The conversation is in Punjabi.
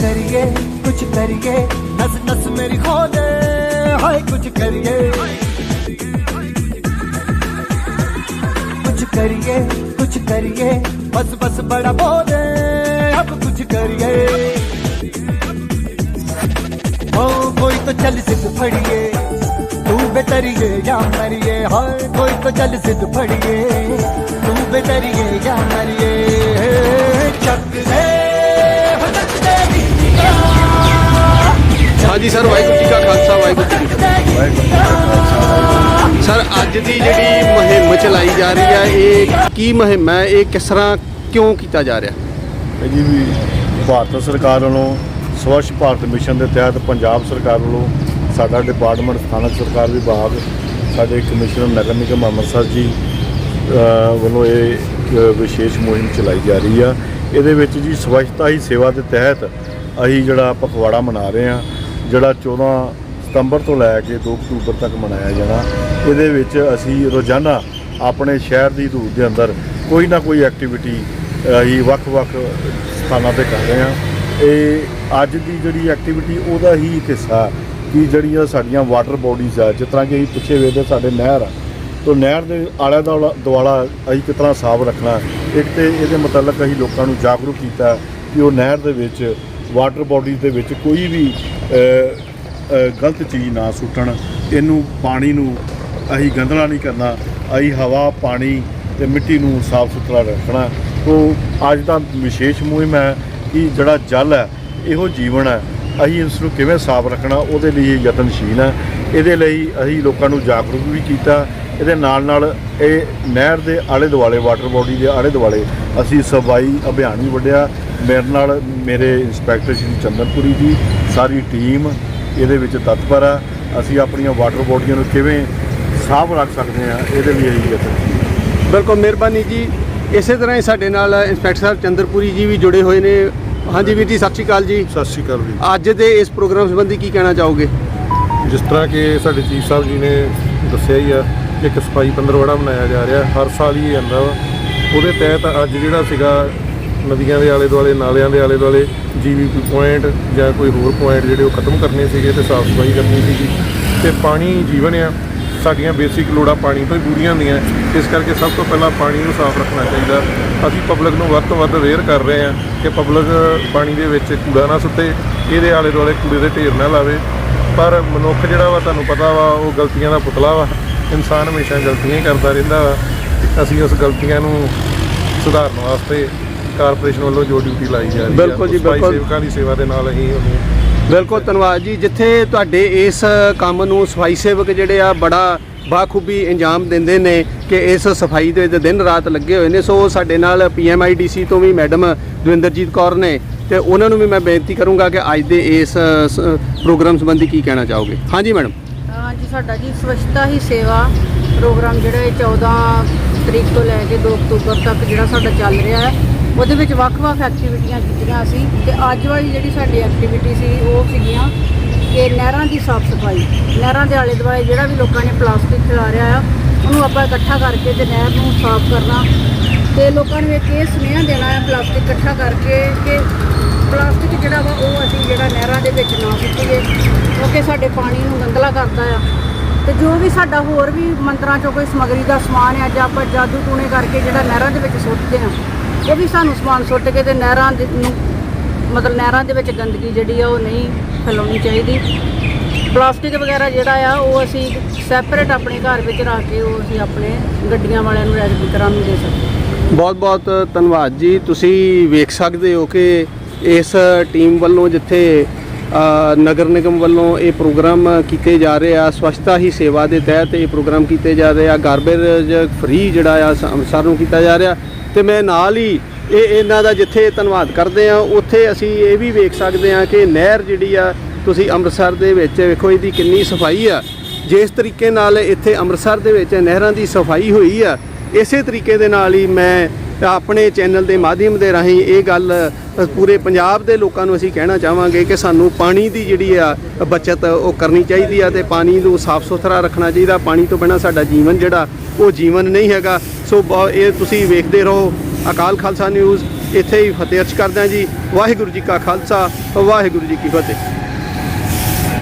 करिए कुछ करिए नस नस मेरी खोले हाय कुछ करिए कुछ करिए कुछ करिए बस बस बड़ा बोले अब कुछ करिए ओ कोई तो चल सिद्ध फड़िए तू बेतरिए या मरिए हाय कोई तो चल सिद्ध फड़िए तू बेतरिए या मरिए ਹਾਂਜੀ ਸਰ, ਵਾਹਿਗੁਰੂ ਜੀ ਕਾ ਖਾਲਸਾ, ਵਾਹਿਗੁਰੂ ਜੀ ਕੀ ਫਤਿਹ। ਸਰ, ਅੱਜ ਦੀ ਜਿਹੜੀ ਮੁਹਿੰਮ ਚਲਾਈ ਜਾ ਰਹੀ ਹੈ ਇਹ ਕੀ ਮੁਹਿੰਮ ਹੈ? ਇਹ ਕਿਸ ਤਰ੍ਹਾਂ ਕਿਉਂ ਕੀਤਾ ਜਾ ਰਿਹਾ? ਜੀ ਵੀ ਭਾਰਤ ਸਰਕਾਰ ਵੱਲੋਂ ਸਵੱਛ ਭਾਰਤ ਮਿਸ਼ਨ ਦੇ ਤਹਿਤ ਪੰਜਾਬ ਸਰਕਾਰ ਵੱਲੋਂ ਸਾਡਾ ਡਿਪਾਰਟਮੈਂਟ ਸਥਾਨਕ ਸਰਕਾਰ ਵਿਭਾਗ, ਸਾਡੇ ਕਮਿਸ਼ਨਰ ਨਗਰ ਨਿਗਮ ਅੰਮ੍ਰਿਤਸਰ ਜੀ ਵੱਲੋਂ ਇਹ ਵਿਸ਼ੇਸ਼ ਮੁਹਿੰਮ ਚਲਾਈ ਜਾ ਰਹੀ ਆ। ਇਹਦੇ ਵਿੱਚ ਜੀ ਸਵੱਛਤਾ ਹੀ ਸੇਵਾ ਦੇ ਤਹਿਤ ਅਸੀਂ ਜਿਹੜਾ ਪਖਵਾੜਾ ਮਨਾ ਰਹੇ ਆ ਜਿਹੜਾ 14 ਸਤੰਬਰ ਤੋਂ ਲੈ ਕੇ 2 ਅਕਤੂਬਰ ਤੱਕ ਮਨਾਇਆ ਜਾਣਾ, ਇਹਦੇ ਵਿੱਚ ਅਸੀਂ ਰੋਜ਼ਾਨਾ ਆਪਣੇ ਸ਼ਹਿਰ ਦੀ ਹਦੂਦ ਦੇ ਅੰਦਰ ਕੋਈ ਨਾ ਕੋਈ ਐਕਟੀਵਿਟੀ ਅਸੀਂ ਵੱਖ-ਵੱਖ ਸਥਾਨਾਂ ਤੇ ਕਰ ਰਹੇ ਹਾਂ। ਇਹ ਅੱਜ ਦੀ ਜਿਹੜੀ ਐਕਟੀਵਿਟੀ ਉਹਦਾ ਹੀ ਇੱਕ ਹਿੱਸਾ ਕਿ ਜਿਹੜੀਆਂ ਸਾਡੀਆਂ ਵਾਟਰ ਬੋਡੀਜ਼ ਆ, ਜਿਸ ਤਰ੍ਹਾਂ ਕਿ ਅਸੀਂ ਪਿੱਛੇ ਵੇਖਦੇ ਸਾਡੇ ਨਹਿਰ ਆ, ਤੋਂ ਨਹਿਰ ਦੇ ਆਲੇ ਦੁਆਲਾ ਦੁਆਲਾ ਅਸੀਂ ਕਿਸ ਤਰ੍ਹਾਂ ਸਾਫ਼ ਰੱਖਣਾ, ਇੱਕ ਤੇ ਇਹਦੇ ਮੁਤਲਕ ਅਸੀਂ ਲੋਕਾਂ ਨੂੰ ਜਾਗਰੂਕ ਕੀਤਾ ਕਿ ਉਹ ਨਹਿਰ ਦੇ ਵਿੱਚ ਵਾਟਰ ਬੋਡੀਜ਼ ਦੇ ਵਿੱਚ ਕੋਈ ਵੀ ਗਲਤ ਚੀਜ਼ ਨਾ ਸੁੱਟਣ। ਇਹਨੂੰ ਪਾਣੀ ਨੂੰ ਅਸੀਂ ਗੰਦਲਾ ਨਹੀਂ ਕਰਨਾ। ਅਸੀਂ ਹਵਾ, ਪਾਣੀ ਤੇ ਮਿੱਟੀ ਨੂੰ ਸਾਫ਼ ਸੁਥਰਾ ਰੱਖਣਾ। ਤੋਂ ਅੱਜ ਦਾ ਵਿਸ਼ੇਸ਼ ਮੁਹਿੰਮ ਹੈ ਕਿ ਜਿਹੜਾ ਜਲ ਹੈ, ਇਹੋ ਜੀਵਨ ਹੈ। ਅਸੀਂ ਇਸ ਨੂੰ ਕਿਵੇਂ ਸਾਫ਼ ਰੱਖਣਾ, ਉਹਦੇ ਲਈ ਇਹ ਯਤਨਸ਼ੀਲ ਹੈ। ਇਹਦੇ ਲਈ ਅਸੀਂ ਲੋਕਾਂ ਨੂੰ ਜਾਗਰੂਕ ਵੀ ਕੀਤਾ। ਇਹਦੇ ਨਾਲ ਨਾਲ ਇਹ ਨਹਿਰ ਦੇ ਆਲੇ ਦੁਆਲੇ ਵਾਟਰ ਬੋਡੀ ਦੇ ਆਲੇ ਦੁਆਲੇ ਅਸੀਂ ਸਫ਼ਾਈ ਅਭਿਆਨ ਵੀ ਵੱਢਿਆ। ਮੇਰੇ ਨਾਲ ਮੇਰੇ ਇੰਸਪੈਕਟਰ ਸ਼੍ਰੀ ਚੰਦਨਪੁਰੀ ਜੀ ਸਾਰੀ ਟੀਮ ਇਹਦੇ ਵਿੱਚ ਤਤਪਰ ਆ। ਅਸੀਂ ਆਪਣੀਆਂ ਵਾਟਰ ਬੋਡੀਆਂ ਨੂੰ ਕਿਵੇਂ ਸਾਫ਼ ਰੱਖ ਸਕਦੇ ਹਾਂ ਇਹਦੇ ਲਈ ਅਸੀਂ ਯਤਨਸ਼ੀਲ ਹਾਂ। ਬਿਲਕੁਲ ਮਿਹਰਬਾਨੀ ਜੀ। ਇਸੇ ਤਰ੍ਹਾਂ ਹੀ ਸਾਡੇ ਨਾਲ ਇੰਸਪੈਕਟਰ ਸਾਹਿਬ ਚੰਦਰਪੁਰੀ ਜੀ ਵੀ ਜੁੜੇ ਹੋਏ ਨੇ। ਹਾਂਜੀ ਵੀਰ ਜੀ ਸਤਿ ਸ਼੍ਰੀ ਅਕਾਲ ਜੀ। ਸਤਿ ਸ਼੍ਰੀ ਅਕਾਲ ਜੀ। ਅੱਜ ਦੇ ਇਸ ਪ੍ਰੋਗਰਾਮ ਸੰਬੰਧੀ ਕੀ ਕਹਿਣਾ ਚਾਹੋਗੇ? ਜਿਸ ਤਰ੍ਹਾਂ ਕਿ ਸਾਡੇ ਚੀਫ ਸਾਹਿਬ ਜੀ ਨੇ ਦੱਸਿਆ ਹੀ ਆ ਕਿ ਇੱਕ ਸਫ਼ਾਈ ਪੰਦਰਵਾੜਾ ਮਨਾਇਆ ਜਾ ਰਿਹਾ। ਹਰ ਸਾਲ ਹੀ ਇਹ ਆਉਂਦਾ ਵਾ। ਉਹਦੇ ਤਹਿਤ ਅੱਜ ਜਿਹੜਾ ਸੀਗਾ ਨਦੀਆਂ ਦੇ ਆਲੇ ਦੁਆਲੇ ਨਾਲਿਆਂ ਦੇ ਆਲੇ ਦੁਆਲੇ ਜੀਵੀਪੀ ਪੁਆਇੰਟ ਜਾਂ ਕੋਈ ਹੋਰ ਪੁਆਇੰਟ ਜਿਹੜੇ ਉਹ ਖਤਮ ਕਰਨੇ ਸੀਗੇ ਤੇ ਸਾਫ਼ ਸਫ਼ਾਈ ਕਰਨੀ ਸੀਗੀ ਤੇ ਪਾਣੀ ਜੀਵਨ ਆ, ਸਾਡੀਆਂ ਬੇਸਿਕ ਲੋੜਾਂ ਪਾਣੀ ਤੋਂ ਹੀ ਪੂਰੀਆਂ ਹੁੰਦੀਆਂ। ਇਸ ਕਰਕੇ ਸਭ ਤੋਂ ਪਹਿਲਾਂ ਪਾਣੀ ਨੂੰ ਸਾਫ਼ ਰੱਖਣਾ ਚਾਹੀਦਾ। ਅਸੀਂ ਪਬਲਿਕ ਨੂੰ ਵੱਧ ਤੋਂ ਵੱਧ ਅਵੇਅਰ ਕਰ ਰਹੇ ਹਾਂ ਕਿ ਪਬਲਿਕ ਪਾਣੀ ਦੇ ਵਿੱਚ ਕੂੜਾ ਨਾ ਸੁੱਟੇ, ਇਹਦੇ ਆਲੇ ਦੁਆਲੇ ਕੂੜੇ ਦੇ ਢੇਰ ਨਾ ਲਾਵੇ। ਪਰ ਮਨੁੱਖ ਜਿਹੜਾ ਵਾ, ਤੁਹਾਨੂੰ ਪਤਾ ਵਾ, ਉਹ ਗਲਤੀਆਂ ਦਾ ਪੁਤਲਾ ਵਾ। ਇਨਸਾਨ ਹਮੇਸ਼ਾ ਗਲਤੀਆਂ ਹੀ ਕਰਦਾ ਰਹਿੰਦਾ ਵਾ। ਅਸੀਂ ਉਸ ਗਲਤੀਆਂ ਨੂੰ ਸੁਧਾਰਨ ਵਾਸਤੇ ਕਾਰਪੋਰੇਸ਼ਨ ਵੱਲੋਂ ਜੋ ਡਿਊਟੀ ਲਾਈ ਜਾ ਰਹੀ ਹੈ ਬਿਲਕੁਲ ਜੀ, ਸਫ਼ਾਈ ਬਿਲਕੁਲ। ਸੇਵਕਾਂ ਦੀ ਸੇਵਾ ਦੇ ਨਾਲ ਅਸੀਂ ਉਹਨੂੰ ਬਿਲਕੁਲ ਧੰਨਵਾਦ ਜੀ ਜਿੱਥੇ ਤੁਹਾਡੇ ਇਸ ਕੰਮ ਨੂੰ ਸਫ਼ਾਈ ਸੇਵਕ ਜਿਹੜੇ ਆ ਬੜਾ ਬਾਖੂਬੀ ਅੰਜਾਮ ਦਿੰਦੇ ਨੇ ਕਿ ਇਸ ਸਫ਼ਾਈ ਦੇ ਦਿਨ ਰਾਤ ਲੱਗੇ ਹੋਏ ਨੇ ਸੋ ਸਾਡੇ ਨਾਲ ਪੀਐਮਆਈਡੀਸੀ ਤੋਂ ਵੀ ਮੈਡਮ ਦਵਿੰਦਰਜੀਤ ਕੌਰ ਨੇ ਤੇ ਉਹਨਾਂ ਨੂੰ ਵੀ ਮੈਂ ਬੇਨਤੀ ਕਰੂੰਗਾ ਕਿ ਅੱਜ ਦੇ ਇਸ ਪ੍ਰੋਗਰਾਮ ਸੰਬੰਧੀ ਕੀ ਕਹਿਣਾ ਚਾਹੋਗੇ? ਹਾਂਜੀ ਮੈਡਮ। ਹਾਂਜੀ ਸਾਡਾ ਜੀ ਸਵੱਛਤਾ ਹੀ ਸੇਵਾ ਪ੍ਰੋਗਰਾਮ ਜਿਹੜਾ ਇਹ 14 ਤਰੀਕ ਤੋਂ ਲੈ ਕੇ 2 ਅਕਤੂਬਰ ਤੱਕ ਜਿਹੜਾ ਸਾਡਾ ਚੱਲ ਰਿਹਾ ਹੈ। ਉਹਦੇ ਵਿੱਚ ਵੱਖ-ਵੱਖ ਐਕਟੀਵਿਟੀਆਂ ਕੀਤੀਆਂ ਸੀ ਤੇ ਅੱਜ ਵਾਲੀ ਜਿਹੜੀ ਸਾਡੀ ਐਕਟੀਵਿਟੀ ਸੀ, ਉਹ ਸੀਗੀਆਂ ਕਿ ਨਹਿਰਾਂ ਦੀ ਸਾਫ਼ ਸਫ਼ਾਈ। ਨਹਿਰਾਂ ਦੇ ਆਲੇ ਦੁਆਲੇ ਜਿਹੜਾ ਵੀ ਲੋਕਾਂ ਨੇ ਪਲਾਸਟਿਕ ਖਿਲਾਰਿਆ ਆ, ਉਹਨੂੰ ਆਪਾਂ ਇਕੱਠਾ ਕਰਕੇ ਤੇ ਨਹਿਰ ਨੂੰ ਸਾਫ਼ ਕਰਨਾ। ਤੇ ਲੋਕਾਂ ਨੂੰ ਇੱਕ ਇਹ ਸੁਨੇਹਾ ਦੇਣਾ ਹੈ ਪਲਾਸਟਿਕ ਇਕੱਠਾ ਕਰਕੇ ਕਿ ਪਲਾਸਟਿਕ ਜਿਹੜਾ ਵਾ, ਉਹ ਅਸੀਂ ਜਿਹੜਾ ਨਹਿਰਾਂ ਦੇ ਵਿੱਚ ਨਾ ਸੁੱਟੀਏ, ਕਿਉਂਕਿ ਸਾਡੇ ਪਾਣੀ ਨੂੰ ਗੰਦਲਾ ਕਰਦਾ ਆ। ਤੇ ਜੋ ਵੀ ਸਾਡਾ ਹੋਰ ਵੀ ਮੰਤਰਾਂ ਚੋਂ ਕੋਈ ਸਮਗਰੀ ਦਾ ਸਮਾਨ ਆ, ਜਾਂ ਆਪਾਂ ਜਾਦੂ ਟੂਣੇ ਕਰਕੇ ਜਿਹੜਾ ਨਹਿਰਾਂ ਦੇ ਵਿੱਚ ਸੁੱਟਦੇ ਆ ਉਹ ਵੀ ਸਾਨੂੰ ਸਮਾਨ ਸੁੱਟ ਕੇ ਤੇ ਨਹਿਰਾਂ ਦੇ ਨੂੰ, ਮਤਲਬ ਨਹਿਰਾਂ ਦੇ ਵਿੱਚ ਗੰਦਗੀ ਜਿਹੜੀ ਆ ਉਹ ਨਹੀਂ ਫੈਲਾਉਣੀ ਚਾਹੀਦੀ। ਪਲਾਸਟਿਕ ਵਗੈਰਾ ਜਿਹੜਾ ਆ, ਉਹ ਅਸੀਂ ਸੈਪਰੇਟ ਆਪਣੇ ਘਰ ਵਿੱਚ ਰੱਖ ਕੇ ਉਹ ਅਸੀਂ ਆਪਣੇ ਗੱਡੀਆਂ ਵਾਲਿਆਂ ਨੂੰ ਰੈਗੂਲਰਾਂ ਨੂੰ ਦੇ ਸਕਦੇ। ਬਹੁਤ ਬਹੁਤ ਧੰਨਵਾਦ ਜੀ। ਤੁਸੀਂ ਵੇਖ ਸਕਦੇ ਹੋ ਕਿ ਇਸ ਟੀਮ ਵੱਲੋਂ ਜਿੱਥੇ ਨਗਰ ਨਿਗਮ ਵੱਲੋਂ ਇਹ ਪ੍ਰੋਗਰਾਮ ਕੀਤੇ ਜਾ ਰਹੇ ਆ, ਸਵੱਛਤਾ ਹੀ ਸੇਵਾ ਦੇ ਤਹਿਤ ਇਹ ਪ੍ਰੋਗਰਾਮ ਕੀਤੇ ਜਾ ਰਹੇ ਆ। ਗਾਰਬੇਜ ਫ੍ਰੀ ਜਿਹੜਾ ਆ, ਸ- ਨੂੰ ਕੀਤਾ ਜਾ ਰਿਹਾ। ਤੇ ਮੈਂ ਨਾਲ ਹੀ ਇਹ ਇਹਨਾਂ ਦਾ ਜਿੱਥੇ ਧੰਨਵਾਦ ਕਰਦੇ ਆ ਉੱਥੇ ਅਸੀਂ ਇਹ ਵੀ ਵੇਖ ਸਕਦੇ ਆ ਕਿ ਨਹਿਰ ਜਿਹੜੀ ਆ, ਤੁਸੀਂ ਅੰਮ੍ਰਿਤਸਰ ਦੇ ਵਿੱਚ ਵੇਖੋ ਇਹਦੀ ਕਿੰਨੀ ਸਫ਼ਾਈ ਆ। ਜਿਸ ਤਰੀਕੇ ਨਾਲ ਇੱਥੇ ਅੰਮ੍ਰਿਤਸਰ ਦੇ ਵਿੱਚ ਨਹਿਰਾਂ ਦੀ ਸਫ਼ਾਈ ਹੋਈ ਆ, ਇਸੇ ਤਰੀਕੇ ਦੇ ਨਾਲ ਹੀ ਮੈਂ ਆਪਣੇ ਚੈਨਲ ਦੇ ਮਾਧਿਅਮ ਦੇ ਰਾਹੀਂ ਇਹ ਗੱਲ ਪੂਰੇ ਪੰਜਾਬ ਦੇ ਲੋਕਾਂ ਨੂੰ ਅਸੀਂ ਕਹਿਣਾ ਚਾਹਾਂਗੇ ਕਿ ਸਾਨੂੰ ਪਾਣੀ ਦੀ ਜਿਹੜੀ ਆ, ਬਚਤ ਉਹ ਕਰਨੀ ਚਾਹੀਦੀ ਆ ਤੇ ਪਾਣੀ ਨੂੰ ਸਾਫ਼ ਸੁਥਰਾ ਰੱਖਣਾ ਚਾਹੀਦਾ। ਪਾਣੀ ਤੋਂ ਬਿਨਾਂ ਸਾਡਾ ਜੀਵਨ ਜਿਹੜਾ, ਉਹ ਜੀਵਨ ਨਹੀਂ ਹੈਗਾ। ਸੋ ਬਹੁ- ਇਹ ਤੁਸੀਂ ਵੇਖਦੇ ਰਹੋ ਅਕਾਲ ਖਾਲਸਾ ਨਿਊਜ਼। ਇੱਥੇ ਹੀ ਫਤਿਹ ਅਰਜ਼ ਕਰਦੇ ਹਾਂ ਜੀ। ਵਾਹਿਗੁਰੂ ਜੀ ਕਾ ਖਾਲਸਾ, ਵਾਹਿਗੁਰੂ ਜੀ ਕੀ ਫਤਿਹ।